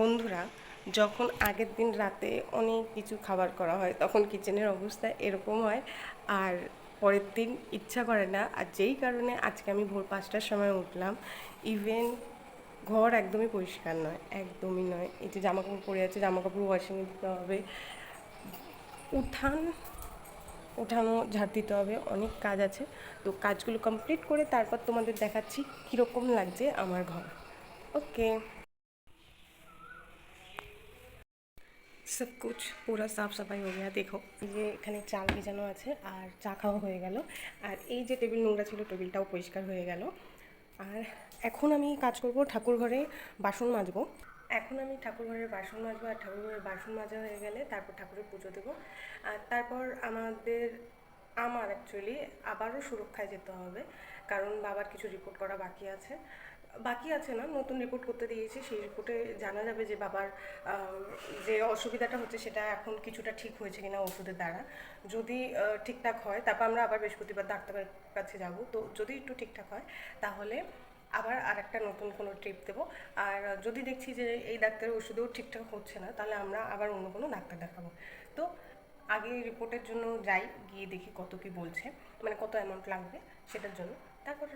বন্ধুরা, যখন আগের দিন রাতে অনেক কিছু খাবার করা হয়, তখন কিচেনের অবস্থা এরকম হয় আর পরের দিন ইচ্ছা করে না। আর যেই কারণে আজকে আমি ভোর পাঁচটার সময় উঠলাম ইভেন ঘর একদমই পরিষ্কার নয়, একদমই নয়। এই যে জামা কাপড় পরে আছে জামা কাপড় ওয়াশিংয়ে দিতে হবে। উঠান, উঠানো, ঝাড় দিতে হবে, অনেক কাজ আছে। তো কাজগুলো কমপ্লিট করে তারপর তোমাদের দেখাচ্ছি কীরকম লাগছে আমার ঘর। ওকে সব কুছ পুরো সাফ সাফাই হয়ে গেছে দেখো যে এখানে চাল ভেজানো আছে আর চা খাওয়া হয়ে গেল আর এই যে টেবিল নোংরা ছিল টেবিলটাও পরিষ্কার হয়ে গেল আর এখন আমি কাজ করব ঠাকুর ঘরে বাসন মাজবো এখন আমি ঠাকুর ঘরের বাসন মাজবো আর ঠাকুর ঘরের বাসন মাজা হয়ে গেলে তারপর ঠাকুরের পুজো দেবো। আর তারপর আমাদের, আমার অ্যাকচুয়ালি আবারও সুরক্ষায় যেতে হবে, কারণ বাবার কিছু রিপোর্ট করা বাকি আছে। বাকি আছে না, নতুন রিপোর্ট করতে দিয়েছি, সেই রিপোর্টে জানা যাবে যে বাবার যে অসুবিধাটা হচ্ছে সেটা এখন কিছুটা ঠিক হয়েছে কিনা ওষুধের দ্বারা। যদি ঠিকঠাক হয়, তারপর আমরা আবার বৃহস্পতিবার ডাক্তারের কাছে যাব। তো যদি একটু ঠিকঠাক হয়, তাহলে আবার আর একটা নতুন কোনো ট্রিপ দেবো। আর যদি দেখছি যে এই ডাক্তারের ওষুধেও ঠিকঠাক হচ্ছে না, তাহলে আমরা আবার অন্য কোনো ডাক্তার দেখাবো। তো আগে রিপোর্টের জন্য যাই, গিয়ে দেখি কত কি বলছে মানে কত অ্যামাউন্ট লাগবে সেটার জন্য। তারপর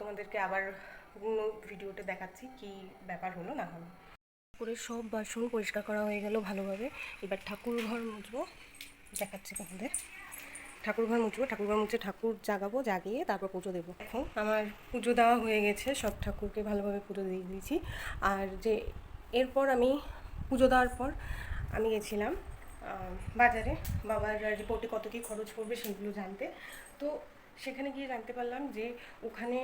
তোমাদেরকে আবার অন্য ভিডিওতে দেখাচ্ছি কি ব্যাপার হলো না হলো। করে সব বাসন পরিষ্কার করা হয়ে গেল ভালোভাবে। এবার ঠাকুর ঘর মুছবো। দেখাচ্ছি তোমাদের। ঠাকুর ঘর মুছবো, ঠাকুর ঘর মুছে ঠাকুর জাগাবো, জাগিয়ে তারপর পুজো দেবো। এখন আমার পুজো দেওয়া হয়ে গেছে, সব ঠাকুরকে ভালোভাবে পুজো দিয়ে দিয়েছি। আর যে এরপর আমি পুজো দেওয়ার পর আমি গেছিলাম বাজারে। বাবার রিপোর্টে কত কী খরচ পড়বে সেগুলো জানতে। তো সেখানে গিয়ে জানতে পারলাম যে ওখানে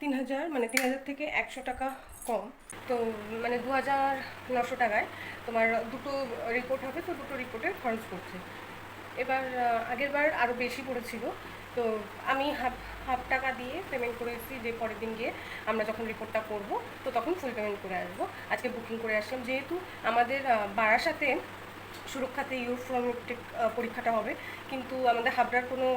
তিন হাজার মানে তিন হাজার থেকে একশো টাকা কম। তো মানে দু হাজার নশো টাকায় তোমার দুটো রিপোর্ট হবে, তো দুটো রিপোর্টে খরচ পড়ছে। এবার আগের বার আরও বেশি পড়েছিল। তো আমি হাফ হাফ টাকা দিয়ে পেমেন্ট করে এসেছি যে পরের দিন গিয়ে আমরা যখন রিপোর্টটা করব, তো তখন ফুল পেমেন্ট করে আসব। আজকে বুকিং করে আসলাম। যেহেতু আমাদের বারাসাতে সুরক্ষাতে ইউফ্রমেট্রিক পরীক্ষাটা হবে, কিন্তু আমাদের হাবড়ার কোনো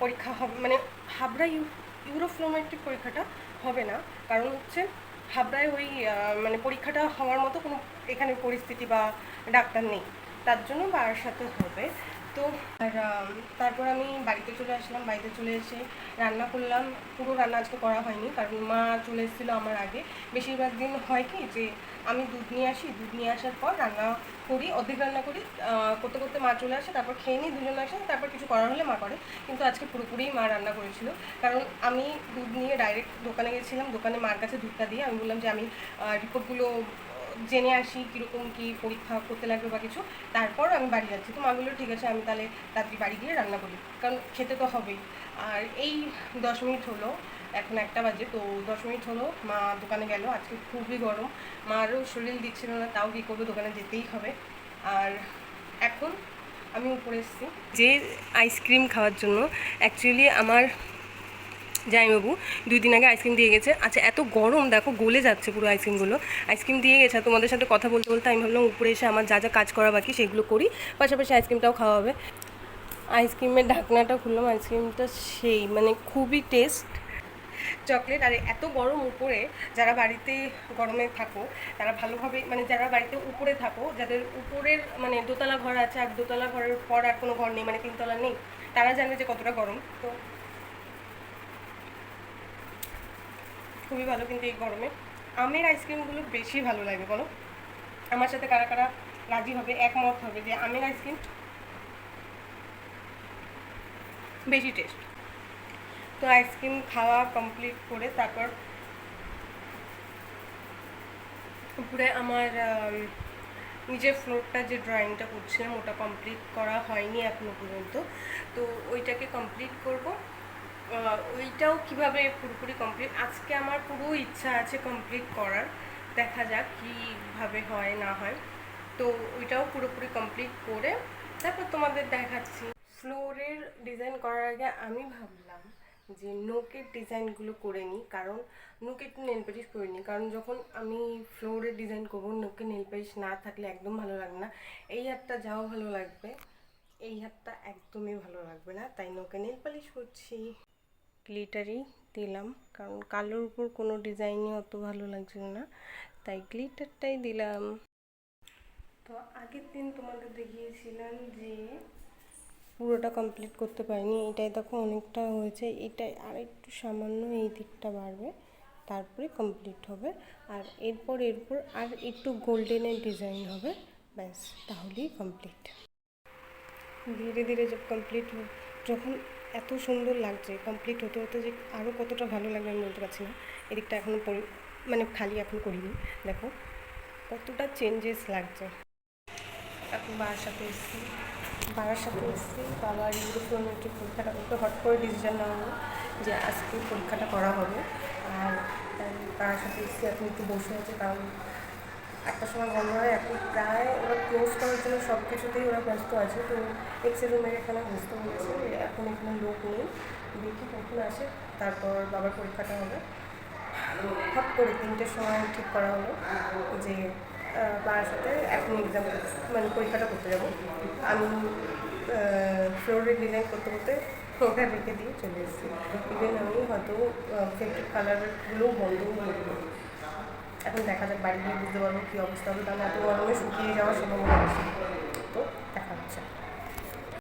পরীক্ষা হবে মানে হাবড়া ইউ ইউরোফ্লোমেট্রিক পরীক্ষাটা হবে না। কারণ হচ্ছে হাবড়ায় ওই মানে পরীক্ষাটা হওয়ার মতো কোনো এখানে পরিস্থিতি বা ডাক্তার নেই। তার জন্য বাবার সাথে হবে। তো আর তারপর আমি বাড়িতে চলে আসলাম। বাড়িতে চলে এসে রান্না করলাম। পুরো রান্না আজকে করা হয়নি। কারণ মা চলে এসেছিল আমার আগে। বেশিরভাগ দিন হয় কি যে আমি দুধ নিয়ে আসি, দুধ নিয়ে আসার পর রান্না করি, অর্ধেক রান্না করি করতে করতে মা চলে আসে, তারপর খেয়ে নিই দুজন আসে তারপর কিছু করার হলে মা করে। কিন্তু আজকে পুরোপুরি মা রান্না করেছিল। কারণ আমি দুধ নিয়ে ডাইরেক্ট দোকানে গেছিলাম, দোকানে মার কাছে দুধটা দিয়ে আমি বললাম যে আমি রিপোর্টগুলো জেনে আসি কীরকম কী পরীক্ষা করতে লাগবে বা কিছু। তারপর আমি বাড়ি যাচ্ছি। তো মা বলল, ঠিক আছে, আমি তাহলে তাড়াতাড়ি বাড়ি গিয়ে রান্না করি। কারণ খেতে তো হবেই। আর এই দশ মিনিট হলো, এখন একটা বাজে। তো দশ মিনিট হলো, মা দোকানে গেল। আজকে খুবই গরম। মারও শরীর দিচ্ছিল না, তাও কী করবে? দোকানে যেতেই হবে। আর এখন আমি উপরে এসেছি। যে আইসক্রিম খাওয়ার জন্য অ্যাকচুয়ালি আমার জামাইবাবু, দুই দিন আগে আইসক্রিম দিয়ে গেছে। আচ্ছা এত গরম, দেখো, গলে যাচ্ছে পুরো আইসক্রিমগুলো। আইসক্রিম দিয়ে গেছে তোমাদের সাথে কথা বলতে বলতে আমি ভাবলাম উপরে এসে আমার যা যা কাজ করা বাকি সেগুলো করি। পাশাপাশি আইসক্রিমটাও খাওয়া হবে। আইসক্রিমের ঢাকনাটা খুললাম, আইসক্রিমটা সেই মানে খুবই টেস্ট চকলেট, আর এত গরম উপরে, যারা বাড়িতে গরমে থাকো, তারা ভালোভাবে মানে যারা বাড়িতে উপরে থাকো, যাদের উপরের মানে দোতলা ঘর আছে, আর দোতলা ঘরের পর আর কোনো ঘর নেই মানে তিনতলা নেই, তারা জানে যে কতটা গরম। তো খুবই ভালো কিন্তু এই গরমে। আমের আইসক্রিমগুলো বেশি ভালো লাগে, বলো? আমার সাথে কারা কারা রাজি হবে, একমত হবে যে আমের আইসক্রিম বেশি টেস্ট তো আইসক্রিম খাওয়া কমপ্লিট করে তারপর উপরে আমার নিজের ফ্লোরটা যে ড্রয়িংটা করছিলাম, ওটা কমপ্লিট করা হয়নি এখনও পর্যন্ত। তো ওইটাকে কমপ্লিট করব। ওইটাও কীভাবে পুরোপুরি কমপ্লিট আজকে আমার পুরো ইচ্ছা আছে কমপ্লিট করার। দেখা যাক কীভাবে হয়, না হয়। তো ওইটাও পুরোপুরি কমপ্লিট করে তারপর তোমাদের দেখাচ্ছি। ফ্লোরের ডিজাইন করার আগে আমি ভাবলাম যে নোকের ডিজাইনগুলো করে নিই, কারণ নোকে নেল পালিশ নিই কারণ যখন আমি ফ্লোরের ডিজাইন করব নোকে নেল পালিশ না থাকলে একদম ভালো লাগবে না। এই হাতটা যাও ভালো লাগবে। এই হাতটা একদমই ভালো লাগবে না, তাই নোকে নেল পালিশ করছি। গ্লিটারই দিলাম। কারণ কালোর উপর কোনো ডিজাইনই অত ভালো লাগছিল না। তাই গ্লিটারটাই দিলাম। তো আগের দিন তোমাদের দেখিয়েছিলাম যে পুরোটা কমপ্লিট করতে পারিনি। এটাই দেখো অনেকটা হয়েছে। এটাই আর একটু সামান্য এই দিকটা বাড়বে, তারপরে কমপ্লিট হবে। আর এরপর এরপর আর একটু গোল্ডেনের ডিজাইন হবে। ব্যাস, তাহলেই কমপ্লিট ধীরে ধীরে যে কমপ্লিট যখন এত সুন্দর লাগছে কমপ্লিট হতে হতে যে আরও কতটা ভালো লাগবে আমি বলতে পারছি না। এদিকটা এখনও মানে খালি এখন করিনি। দেখো, কতটা চেঞ্জেস লাগছে। এখন বাবার সাথে এসেছি। বাবার সাথে এসেছি। বাবার ইউরোপ্রোমেট্রিক পরীক্ষাটা করতে হট করে ডিসিশন নেওয়া হলো যে আজকে পরীক্ষাটা করা হবে। আর বাবার সাথে এসেছি। এখন একটু বসে আছে, কারণ একটা সময় বন্ধ হয়, এখন প্রায় ওরা ক্লোজ করার জন্য সব কিছুতেই ওরা ব্যস্ত আছে, তো এক্সের রুমের এখানে ব্যস্ত হয়েছে এখন এখানে লোক নেই, দেখি কখন আসে, তারপর বাবার পরীক্ষাটা হবে। হট করে তিনটের সময় ঠিক করা হলো যে বাবার সাথে এখন এক্সাম মানে পরীক্ষাটা করতে যাব। আমি ফ্লোরে ডিজাইন করতে করতে ওটা রেখে দিয়ে চলে এসেছি। ইভেন আমি হয়তো ফেভারিট কালারগুলোও করে দেবো এখন দেখা যাক বাড়ি গিয়ে বুঝতে পারব কী অবস্থা হবে। তাহলে এত গরমে শুকিয়ে যাওয়ার সম্ভাবনা তো দেখা হচ্ছে।